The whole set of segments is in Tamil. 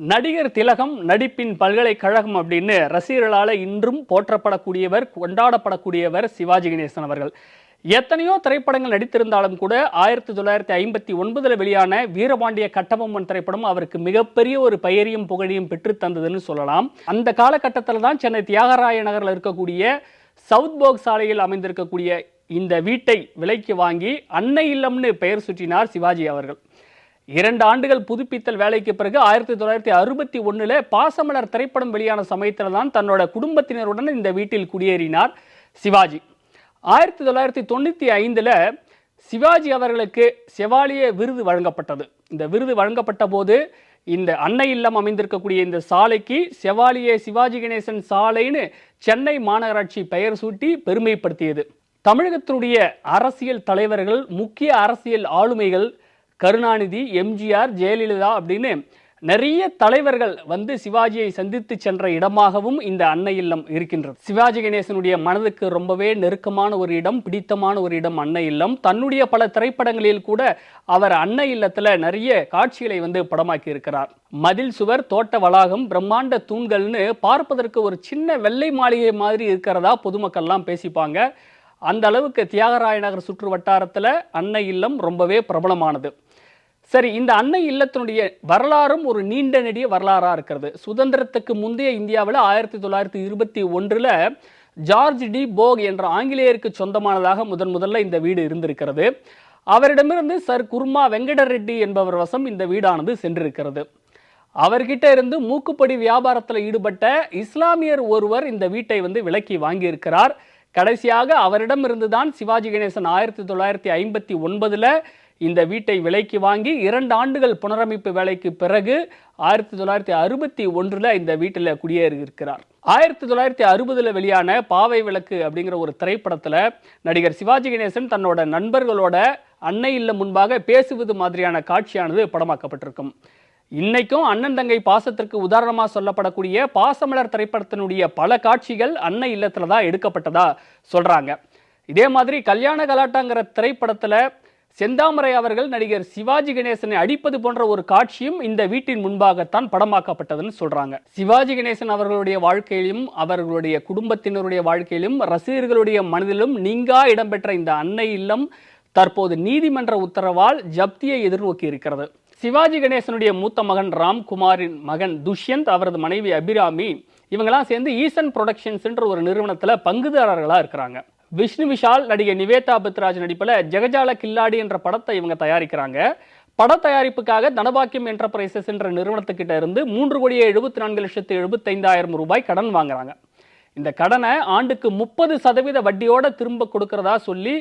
நடிகர் திலகம் நடிப்பின் பல்கலைக்கழகம் அப்படின்னு ரசிகர்களால் இன்றும் போற்றப்படக்கூடியவர் கொண்டாடப்படக்கூடியவர் சிவாஜி கணேசன் அவர்கள். எத்தனையோ திரைப்படங்கள் நடித்திருந்தாலும் கூட ஆயிரத்தி தொள்ளாயிரத்தி ஐம்பத்தி ஒன்பதுல வெளியான வீரபாண்டிய கட்டபொம்மன் திரைப்படம் அவருக்கு மிகப்பெரிய ஒரு பெயரையும் புகழையும் பெற்று தந்ததுன்னு சொல்லலாம். அந்த காலகட்டத்தில் தான் சென்னை தியாகராய நகரில் இருக்கக்கூடிய சவுத் போக் சாலையில் அமைந்திருக்கக்கூடிய இந்த வீட்டை விலைக்கு வாங்கி அன்னை இல்லம்னு பெயர் சுற்றினார் சிவாஜி அவர்கள். இரண்டு ஆண்டுகள் புதுப்பித்தல் வேலைக்கு பிறகு ஆயிரத்தி தொள்ளாயிரத்தி அறுபத்தி ஒன்றில் பாசமலர் திரைப்படம் வெளியான சமயத்தில் தான் தன்னோட குடும்பத்தினருடன் இந்த வீட்டில் குடியேறினார் சிவாஜி. ஆயிரத்தி தொள்ளாயிரத்தி தொண்ணூற்றி ஐந்தில் சிவாஜி அவர்களுக்கு செவாலிய விருது வழங்கப்பட்டது. இந்த விருது வழங்கப்பட்ட போது இந்த அன்னை இல்லம் அமைந்திருக்கக்கூடிய இந்த சாலைக்கு செவாலிய சிவாஜி கணேசன் சாலைன்னு சென்னை மாநகராட்சி பெயர் சூட்டி பெருமைப்படுத்தியது. தமிழகத்தினுடைய அரசியல் தலைவர்கள் முக்கிய அரசியல் ஆளுமைகள் கருணாநிதி எம்ஜிஆர் ஜெயலலிதா அப்படின்னு நிறைய தலைவர்கள் வந்து சிவாஜியை சந்தித்து சென்ற இடமாகவும் இந்த அன்னை இல்லம் இருக்கின்றது. சிவாஜி கணேசனுடைய மனதுக்கு ரொம்பவே நெருக்கமான ஒரு இடம் பிடித்தமான ஒரு இடம் அன்னை இல்லம். தன்னுடைய பல திரைப்படங்களில் கூட அவர் அன்னை இல்லத்தில் நிறைய காட்சிகளை வந்து படமாக்கி இருக்கிறார். மதில் சுவர் தோட்ட வளாகம் பிரம்மாண்ட தூண்கள்னு பார்ப்பதற்கு ஒரு சின்ன வெள்ளை மாளிகை மாதிரி இருக்கிறதா பொதுமக்கள்லாம் பேசிப்பாங்க. அந்த அளவுக்கு தியாகராய நகர் சுற்று வட்டாரத்தில் அன்னை இல்லம் ரொம்பவே பிரபலமானது. சரி இந்த அன்னை இல்லத்தினுடைய வரலாறும் ஒரு நீண்ட நெடிய வரலாறாக இருக்கிறது. சுதந்திரத்துக்கு முந்தைய இந்தியாவில் ஆயிரத்தி தொள்ளாயிரத்தி இருபத்தி ஒன்றில் ஜார்ஜ் டி போக் என்ற ஆங்கிலேயருக்கு சொந்தமானதாக முதன் முதல்ல இந்த வீடு இருந்திருக்கிறது. அவரிடமிருந்து சர் குர்மா வெங்கட ரெட்டி என்பவர் வசம் இந்த வீடானது சென்றிருக்கிறது. அவர்கிட்ட இருந்து மூக்குப்படி வியாபாரத்தில் ஈடுபட்ட இஸ்லாமியர் ஒருவர் இந்த வீட்டை வந்து விலக்கி வாங்கியிருக்கிறார். கடைசியாக அவரிடம் இருந்துதான் சிவாஜி கணேசன் ஆயிரத்தி தொள்ளாயிரத்தி ஐம்பத்தி ஒன்பதில் இந்த வீட்டை விலைக்கு வாங்கி இரண்டு ஆண்டுகள் புனரமைப்பு வேலைக்கு பிறகு ஆயிரத்தி தொள்ளாயிரத்தி அறுபத்தி ஒன்றில் இந்த வீட்டில் குடியேறி இருக்கிறார் ஆயிரத்தி தொள்ளாயிரத்தி அறுபதில் வெளியான பாவை விளக்கு அப்படிங்கிற ஒரு திரைப்படத்தில் நடிகர் சிவாஜி கணேசன் தன்னோட நண்பர்களோட அன்னை இல்லம் முன்பாக பேசுவது மாதிரியான காட்சியானது படமாக்கப்பட்டிருக்கும். இன்னைக்கும் அண்ணன் தங்கை பாசத்திற்கு உதாரணமாக சொல்லப்படக்கூடிய பாசமலர் திரைப்படத்தினுடைய பல காட்சிகள் அன்னை இல்லத்தில் தான் எடுக்கப்பட்டதா சொல்கிறாங்க இதே மாதிரி கல்யாண கலாட்டாங்கிற திரைப்படத்தில் செந்தாமரை அவர்கள் நடிகர் சிவாஜி கணேசனை அடிப்பது போன்ற ஒரு காட்சியும் இந்த வீட்டின் முன்பாகத்தான் படமாக்கப்பட்டதுன்னு சொல்றாங்க. சிவாஜி கணேசன் அவர்களுடைய வாழ்க்கையிலும் அவர்களுடைய குடும்பத்தினருடைய வாழ்க்கையிலும் ரசிகர்களுடைய மனதிலும் நீங்கா இடம்பெற்ற இந்த அன்னை இல்லம் தற்போது நீதிமன்ற உத்தரவால் ஜப்தியை எதிர்நோக்கி இருக்கிறது சிவாஜி கணேசனுடைய மூத்த மகன் ராம்குமாரின் மகன் துஷ்யந்த் அவரது மனைவி அபிராமி இவங்கெல்லாம் சேர்ந்து ஈசன் ப்ரொடக்ஷன்ஸ்ன்ற ஒரு நிறுவனத்தில் பங்குதாரர்களாக இருக்கிறாங்க. விஷ்ணு விஷால் நடிகை நிவேதா பத்ராஜ் நடிப்பில் ஜெகஜால கில்லாடி என்ற படத்தை இவங்க தயாரிக்கிறாங்க. பட தயாரிப்புக்காக தனபாக்கியம் என்டர்பிரைசஸ் என்ற நிறுவனத்துக்கிட்ட இருந்து மூன்று கோடியே எழுபத்தி நான்கு லட்சத்து எழுபத்தைந்தாயிரம் ரூபாய் கடன் வாங்குறாங்க. இந்த கடனை ஆண்டுக்கு முப்பது சதவீத வட்டியோட திரும்ப கொடுக்கறதா சொல்லி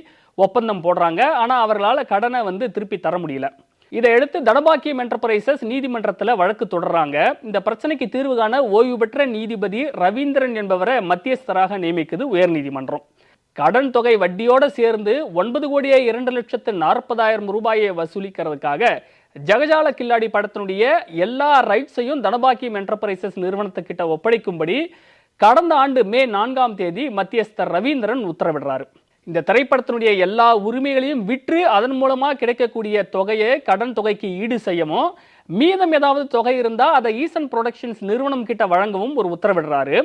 ஒப்பந்தம் போடுறாங்க. ஆனால் அவர்களால் கடனை வந்து திருப்பி தர முடியல. இதையடுத்து தனபாக்கியம் என்டர்பிரைசஸ் நீதிமன்றத்தில் வழக்கு தொடர்றாங்க. இந்த பிரச்சனைக்கு தீர்வு காண ஓய்வு பெற்ற நீதிபதி ரவீந்திரன் என்பவரை மத்தியஸ்தராக நியமிக்குது உயர்நீதிமன்றம். கடன் தொகை வட்டியோடு சேர்ந்து ஒன்பது கோடியே இரண்டு லட்சத்து நாற்பதாயிரம் ரூபாயை வசூலிக்கிறதுக்காக ஜெகஜால கில்லாடி படத்தினுடைய எல்லா ரைட்ஸையும் தனபாக்கியம் என்டர்பிரைசஸ் நிறுவனத்துக்கிட்ட ஒப்படைக்கும்படி கடந்த ஆண்டு மே நான்காம் தேதி மத்தியஸ்தர் ரவீந்திரன் உத்தரவிடுறாரு. இந்த திரைப்படத்தினுடைய எல்லா உரிமைகளையும் விற்று அதன் மூலமாக கிடைக்கக்கூடிய தொகையை கடன் தொகைக்கு ஈடு செய்யவும் மீதம் ஏதாவது தொகை இருந்தால் அதை ஈசன் ப்ரொடக்ஷன்ஸ் நிறுவனம் கிட்ட வழங்கவும் ஒரு உத்தரவிடுறாரு.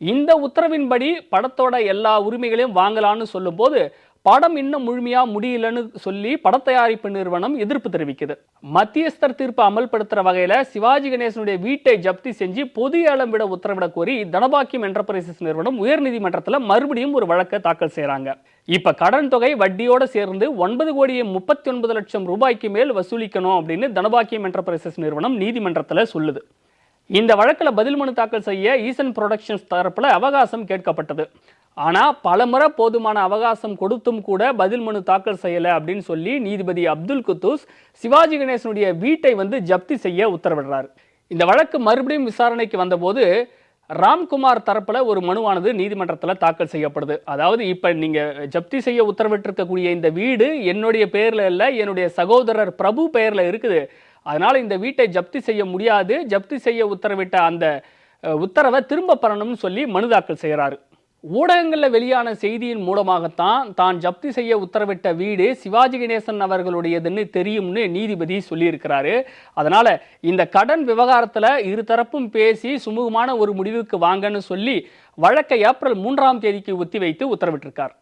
இந்த உத்தரவின்படி படத்தோட எல்லா உரிமைகளையும் வாங்கலான்னு சொல்லும்போது படம் இன்னும் முழுமையா முடியலன்னு சொல்லி படத்தயாரிப்பு நிறுவனம் எதிர்ப்பு தெரிவிக்குது. மத்தியஸ்தர் தீர்ப்பு அமல்படுத்துற வகையில சிவாஜி கணேசனுடைய வீட்டை ஜப்தி செஞ்சு பொது ஏலம் விட உத்தரவிட கோரி தனபாக்கியம் என்டர்பிரைசஸ் நிறுவனம் உயர்நீதிமன்றத்தில் மறுபடியும் ஒரு வழக்கை தாக்கல் செய்கிறாங்க இப்ப கடன் தொகை வட்டியோட சேர்ந்து ஒன்பது கோடியே முப்பத்தி ஒன்பது லட்சம் ரூபாய்க்கு மேல் வசூலிக்கணும் அப்படின்னு தனபாக்கியம் என்டர்பிரைசஸ் நிறுவனம் நீதிமன்றத்தில் சொல்லுது. இந்த வழக்கில் பதில் மனு தாக்கல் செய்ய ஈசன் புரொடக்ஷன்ஸ் தரப்பில் அவகாசம் கேட்கப்பட்டது. ஆனால் பலமுறை போதுமான அவகாசம் கொடுத்தும் கூட பதில் மனு தாக்கல் செய்யலை அப்படின்னு சொல்லி நீதிபதி அப்துல் குத்தூஸ் சிவாஜி கணேசனுடைய வீட்டை வந்து ஜப்தி செய்ய உத்தரவிடுறார். இந்த வழக்கு மறுபடியும் விசாரணைக்கு வந்தபோது ராம்குமார் தரப்பில் ஒரு மனுவானது நீதிமன்றத்தில் தாக்கல் செய்யப்படுது. அதாவது இப்போ நீங்கள் ஜப்தி செய்ய உத்தரவிட்டிருக்கக்கூடிய இந்த வீடு என்னுடைய பெயரில் இல்லை என்னுடைய சகோதரர் பிரபு பெயரில் இருக்குது. அதனால் இந்த வீட்டை ஜப்தி செய்ய முடியாது. ஜப்தி செய்ய உத்தரவிட்ட அந்த உத்தரவை திரும்ப பெறணும்னு சொல்லி மனு தாக்கல் செய்கிறாரு ஊடகங்களில் வெளியான செய்தியின் மூலமாகத்தான் தான் ஜப்தி செய்ய உத்தரவிட்ட வீடு சிவாஜி கணேசன் அவர்களுடையதுன்னு தெரியும்னு நீதிபதி சொல்லியிருக்கிறாரு. அதனால இந்த கடன் விவகாரத்தில் இருதரப்பும் பேசி சுமூகமான ஒரு முடிவுக்கு வாங்கன்னு சொல்லி வழக்கை ஏப்ரல் மூன்றாம் தேதிக்கு ஒத்திவைத்து உத்தரவிட்டிருக்கார்.